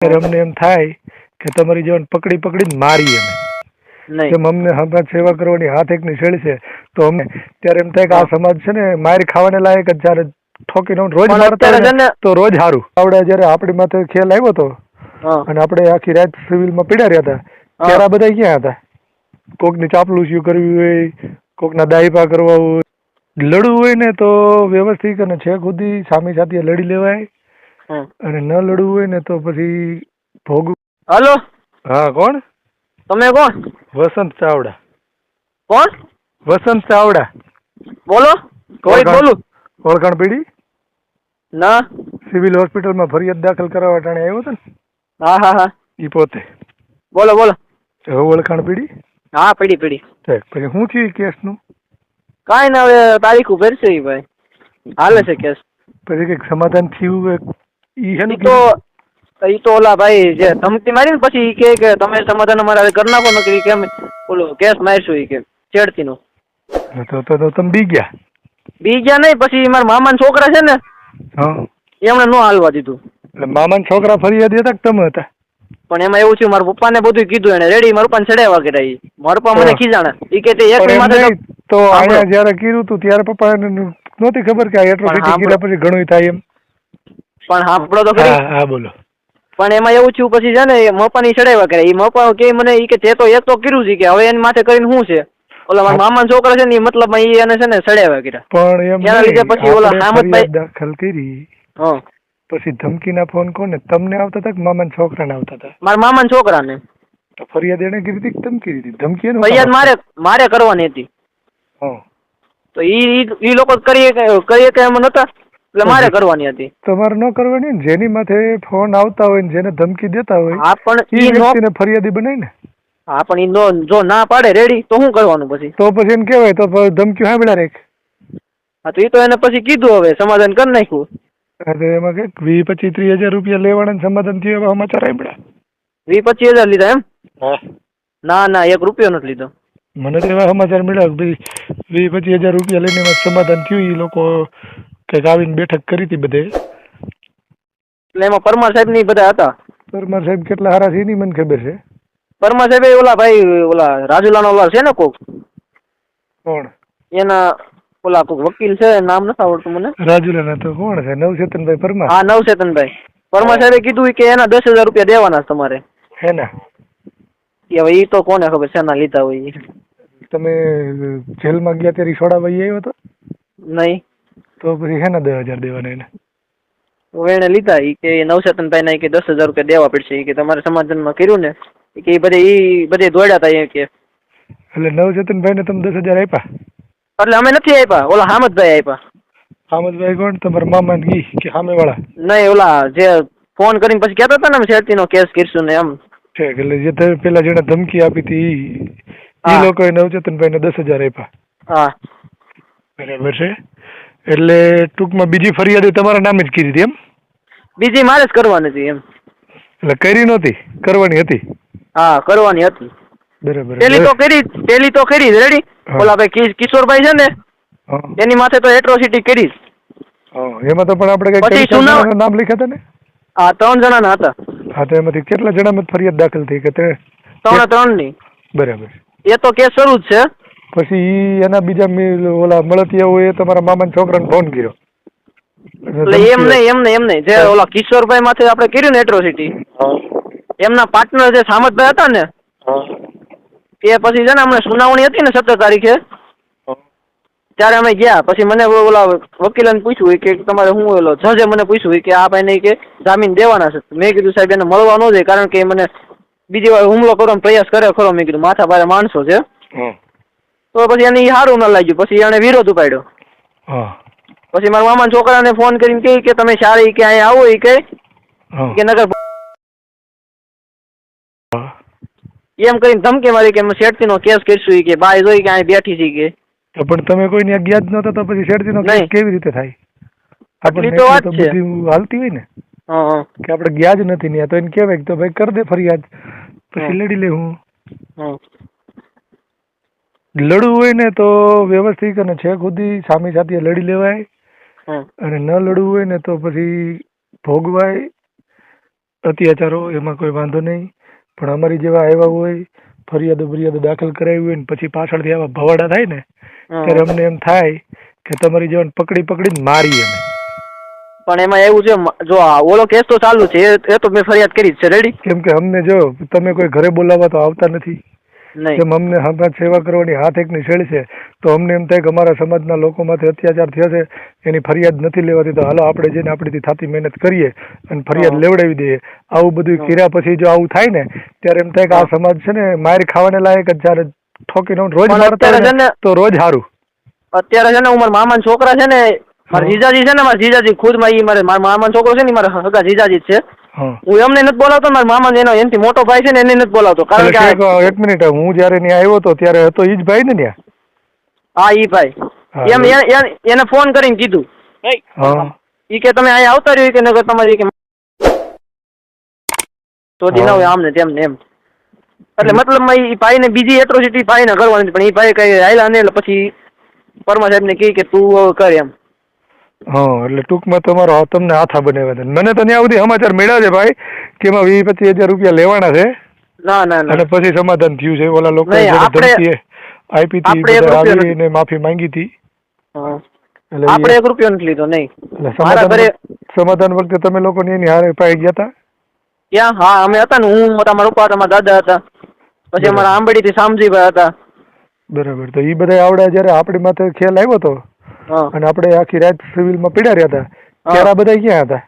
ત્યારે અમને એમ થાય કે તમારી જેવાને પકડી પકડીને મારી અમે. જેમ અમને સમાજ સેવા કરવાની હાથ એકની છેડ છે તો અમને ત્યારે એમ થાય કે આ સમાજ છે ને માર ખાવાને લાયક જ જ્યારે ઠોકીને રોજ મારતા છે તો રોજ સારું આવડે જયારે આપણી માથે ખેલ આવ્યો હતો અને આપણે આખી રાત સિવિલમાં પીડા રહ્યા હતા ત્યારે આ બધા ક્યાં હતા? કોકની ચાપલુસીઓ કરવી હોય કોકના દાયપા કરવા હોય. લડવું હોય ને તો વ્યવસ્થિત અને છેક સુધી સામે સાથે લડી લેવાય. અને ન લડવું હોય ને તો પછી ભોગ હલો? હા કોણ? તમે કોણ? વસંત ચાવડા. કોણ? વસંત ચાવડા. બોલો. કોઈ બોલું? ઓળખાણ પીડી? ના. સિવિલ હોસ્પિટલમાં ફરિયાદ દાખલ કરાવવા ટાણે આવ્યો હતો ને? હા હા હા. ઈ પોતે. બોલો બોલો. હવે ઓળખાણ પીડી? હા પીડી પીડી. ઠીક પછી શું થયું કેસનું? કાંઈ ના હવે તારીખ ઉભેર છે ભાઈ. હાલે છે કેસ. પછી કંઈક સમાધાન થયું ઈ તો ઈ તો ઓલા ભાઈ જે ધમકી મારી ને પછી ઈ કે કે તમે સમાધાન અમારા કરી નાખો ને કે કેમ ઓલો કેસ મારશું ઈ કે છેડતીનો? તો તો તો તમે બી ગયા? બીજા નહીં પછી મારા મામાના છોકરા છે ને હા. એમણે નો હાલવા દીધું. એટલે મામાના છોકરા ફરિયાદ હતા કે તમે હતા? પણ એમાં એવું થયું મારા પપ્પાને બધું કીધું એને રેડી મારા પપ્પાને ચડાવ્યા કે રહી મારા પપ્પા મને. ખીજાણા. ઈ કે તે એક પણ એમ તો આયા જ્યારે કીધું તું ત્યારે પપ્પાને નહોતી ખબર કે આ એટલો. પછી ઘણું થાય એમ. પણ સાંભળો તો ખરી. હા બોલો. પણ એમાં એવું થયું પછી છે ને એ મપાની ચડાવ્યા કરે. એ મપા કે મને એ કે તે તો એક તો કર્યું છે કે હવે એની માથે કરીને શું છે? ઓલા મારા મામા છોકરા છે ને મતલબ એ એને છે ને ચડાવ્યા કર્યા. પણ એમ એના લીધે પછી ઓલા હામદભાઈ- દાખલ કરી. હા. પછી ધમકીના ફોન કોને? તમને આવતા હતા કે મામાના છોકરાને આવતા હતા? મારા મામાના છોકરાને. તો ફરિયાદ એને કરી હતી ધમકી દીધી? ધમકી એનું ફરિયાદ મારે મારે કરવાની હતી. હા. તો ઈ- ઈ લોકો કરીએ કરીએ કે એમ નતા એટલે મારે કરવાની હતી. તમારે ન કરવાની ને? જેની માથે ફોન આવતા હોય ને જેને ધમકી દેતા હોય હા પણ એ ઈ વ્યક્તિને ફરિયાદી બનાવી ને હા પણ ઈ નો જો ના પાડે રેડી તો શું કરવાનું પછી? તો પછી એમ કહેવાય તો ધમકી સાંભળ્યા રાખ હા તો ઈ તો એને પછી કીધું હવે સમાધાન કરી નાખ્યું. એમાં કે વીસ પચીસ ત્રીસ હજાર રૂપિયા લેવાના સમાધાન થયું એવા સમાચાર સાંભળ્યા વી પચીસ હજાર લીધા એમ? ના ના એક રૂપિયો નથી લીધો. મને તો એવા સમાચાર મળ્યા કે ભાઈ વી પચીસ હજાર રૂપિયા લઈને એમાં સમાધાન થયું એ લોકો કંઈક આવીને બેઠક કરી હતી બધે. એટલે એમાં પરમાર સાહેબની બધા હતા? પરમાર સાહેબ કેટલા હારા છે એની મને ખબર છે. પરમાર સાહેબ એ ઓલા ભાઈ ઓલા રાજુલાનો ઓલા છે ને કોક? કોણ? એના ઓલા કોક વકીલ છે નામ નથી આવડતું મને. રાજુલાના તો કોણ છે? નવચેતનભાઈ પરમાર? હા નવચેતનભાઈ. પરમાર સાહેબે કીધું કે એના દસ હજાર રૂપિયા દેવાના છે તમારે. હે ને કે હવે ઈ તો કોને ખબર શેના લીધા હોય. તમે જેલમાં ગયા ત્યારે છોડાવવા ઈ આવ્યો હતો નહીં. તો પછી હેના દસ હજાર દેવાના એને. હવે એને લીધા ઈ કે નવચેતનભાઈ ના કે દસ હજાર રૂપિયા દેવા પડશે. કે તમારે સમાધાનમાં કર્યું ને? કે બધે ઈ બધે દોડ્યા હતા એ કે. એટલે નવચેતનભાઈને તમે દસ હજાર આપ્યા? એટલે અમે નથી આપ્યા. ઓલા હામદભાઈ આપ્યા. હામદભાઈ કોણ? તમારા મામા ગી કે સામેવાળા? નહીં ઓલા જે ફોન કરીને પછી કહેતા હતા ને શેરતી નો કેસ કરશું ને એમ. છે એટલે જે પેલા જેને ધમકી આપી હતી ઈ ઈ નવચેતન ભાઈ ને દસ હજાર આપ્યા. હા. બરાબર છે? એટલે ટૂંકમાં બીજી ફરિયાદ તમારા નામે જ કરી હતી એમ? બીજી મારે જ કરવાની હતી એમ. એટલે કરી નહોતી? કરવાની હતી? હા કરવાની હતી. બરાબર. પેલી તો કરી પેલી તો કરી રેડી? ઓલા ભાઈ કિશોરભાઈ છે ને એની માથે તો એટ્રોસિટી કરી એમાં તો પણ આપણે કઈ નામ લખ્યા હતા ને? હા ત્રણ જણાના હતા. હા તો એમાંથી કેટલા જણામાં ફરિયાદ દાખલ થઈ કે તે ત્રણે ત્રણની બરાબર. એ તો કેસ શરૂ જ છે. પછી એના બીજા ઓલા ઓલા હોય તમારા મામાના છોકરાને ફોન કર્યો. એટલે એમ નહીં એમ નહીં એમ નહીં. જે ઓલા કિશોરભાઈ માથે આપણે કર્યું ને એટ્રોસિટી એમના પાર્ટનર જે સામતભાઈ હતા ને એ પછી છે ને અમને સુનાવણી હતી ને સત્તર તારીખે. ત્યારે અમે ગયા. પછી મને ઓલા વકીલાને પૂછ્યું કે તમારે શું ઓલો જજે મને પૂછ્યું કે આ ભાઈને કે જામીન દેવાના છે. મેં કીધું સાહેબ એને મળવા ન જાય કારણ કે મને બીજી વાર હુમલો કરવાનો પ્રયાસ કરે ખરો. મેં કીધું માથા ભારે માણસો છે. હા, તો પછી એને સારું ન લાગ્યું. પછી એને વિરોધ ઉપાડ્યો. હા, પછી મારા મામા છોકરાને ફોન કરીને કહે કે તમે સારી કે અહીંયા આવો એ કહે કે નગર એમ કરીને ધમકી મારી કે અમે શેઠતીનો કેસ કરીશું કે બાય જોઈ કે અહીં બેઠી છે કે. પણ તમે ગયા અજ્ઞાત નતા તો પછી શેરતીનો કેસ નહીં. કેવી રીતે થાય? આપણને તો વાત છે. હાલતી હોય ને. કે આપણે ગયા જ નથી ને તો એને કહેવાય કે તો ભાઈ કર દે ફરિયાદ. પછી લડી લે હું. હા. લડવું હોય ને તો વ્યવસ્થિત અને છેક સુધી સામે સાથે લડી લેવાય. અને ન લડવું હોય ને તો પછી ભોગવાય. અત્યાચારો એમાં કોઈ વાંધો નહીં. પણ અમારી જેવા આવ્યા હોય ફરિયાદો ફરિયાદો દાખલ કરાવી હોય ને પછી પાછળથી આવા ભવાડા થાય ને ત્યારે અમને એમ થાય કે તમારી જેવાને પકડી પકડીને મારી અમે. પણ એમાં એવું છે જો ઓલો કેસ તો ચાલુ છે એ- એ તો મેં ફરિયાદ કરી છે. રેડી કેમ કે અમને જો તમે કોઈ ઘરે બોલાવવા તો આવતા નથી. જેમ અમને સમાજ સેવા કરવાની હાથ એકની શેળ છે તો અમને એમ થાય કે અમારા સમાજના લોકોમાંથી અત્યાચાર થયો છે એની ફરિયાદ નથી લેવાતી તો હાલો આપણે જઈને આપણીથી થતી મહેનત કરીએ અને ફરિયાદ લેવડાવી દઈએ. આવું બધું કર્યા પછી જો આવું થાય ને ત્યારે એમ થાય કે આ સમાજ છે ને માર ખાવાને લાયક જ જ્યારે ઠોકીને રોજ મારતા તો રોજ સારું અત્યારે છે ને હું મારા મામાના છોકરા છે ને મારા જીજાજી છે ને મારા જીજાજી ખુદમાં ઈ મારે મારા મામાનો છોકરો છે ને મારા હગા જીજાજી છે હા. એમને નથી બોલાવતો મારા મામા એનો એનથી મોટો ભાઈ છે ને એને નથી બોલાવતો કારણ કે એક- મિનિટ હું જ્યારે ત્યાં આવ્યો હતો ત્યારે હતો ઈ જ ભાઈ ને ત્યાં હા ઈ ભાઈ. એમ એ- એ- એ- એને ફોન કરીને કીધું. ઈ કે તમે અહીંયા આવતા રહ્યો કે નગર તમારી કે તો દી ના હોય આમ ને તેમ ને એમ. એટલે મતલબ ઈ ભાઈને બીજી એટ્રોસિટી ભાઈ ને કરવાની પણ ઈ ભાઈ કઈ આયલા ને એટલે પછી પરમા સાહેબ ને કહી કે તું કર એમ. હા એટલે ટૂંકમાં તમારો તમને હાથા બનાવ્યા હતા મને તો ત્યાં સુધી સમાચાર મળ્યા છે ભાઈ કે એમાં વીસ પચીસ હજાર રૂપિયા લેવાના છે. ના ના અને પછી સમાધાન થયું છે. ઓલા લોકો આપી હતી આવીને માફી માંગી હતી. આપણે એક રૂપિયો નથી લીધો નહીં. સમાધાન વખતે- તમે લોકો એની હારે પાઈ ગયા હતા? ક્યાં હા અમે હતા ને હું તમારા મારા પપ્પા હતા દાદા હતા. પછી અમારા આંબડી થી શામજીભાઈ હતા. બરાબર. તો એ બધા આવડે જયારે આપણી માથે ખ્યાલ આવ્યો હતો અને આપણે આખી રાત સિવિલમાં પીડા રહ્યા હતા. ત્યારે બધા ક્યાં હતા?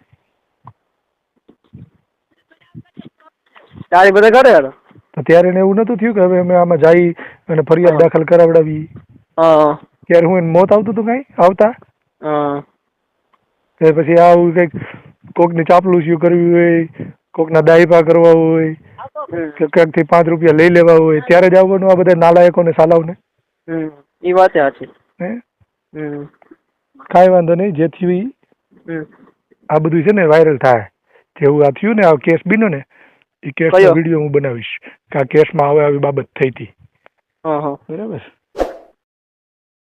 ત્યારે બધા ઘરે હતા તો ત્યારે એને એવું નતું થયું કે હવે અમે આમાં જઈ અને ફરિયાદ દાખલ કરાવડાવી. હા ત્યારે હું એને મોત આવતું હતું કઈ? આવતા? હા. પછી આવું કંઈક કોકની ચાપલુસીઓ કરવી હોય કોકના દાયપા કરવા હોય. કે ક્યાંકથી પાંચ રૂપિયા લઈ લેવા હોય ત્યારે જ આવવાનું આ બધા નાલાયકોને સાલાવને ને એ વાત સાચી. કાંઈ વાંધો નહીં જે થયું ઈ હમ. આ બધું છે ને વાયરલ થાય. જેવું આ થયું ને આ કેસ બીનો ને એ કેસનો? વીડિયો હું બનાવીશ. કે આ કેસમાં હવે આવી બાબત થઈ હતી. બરાબર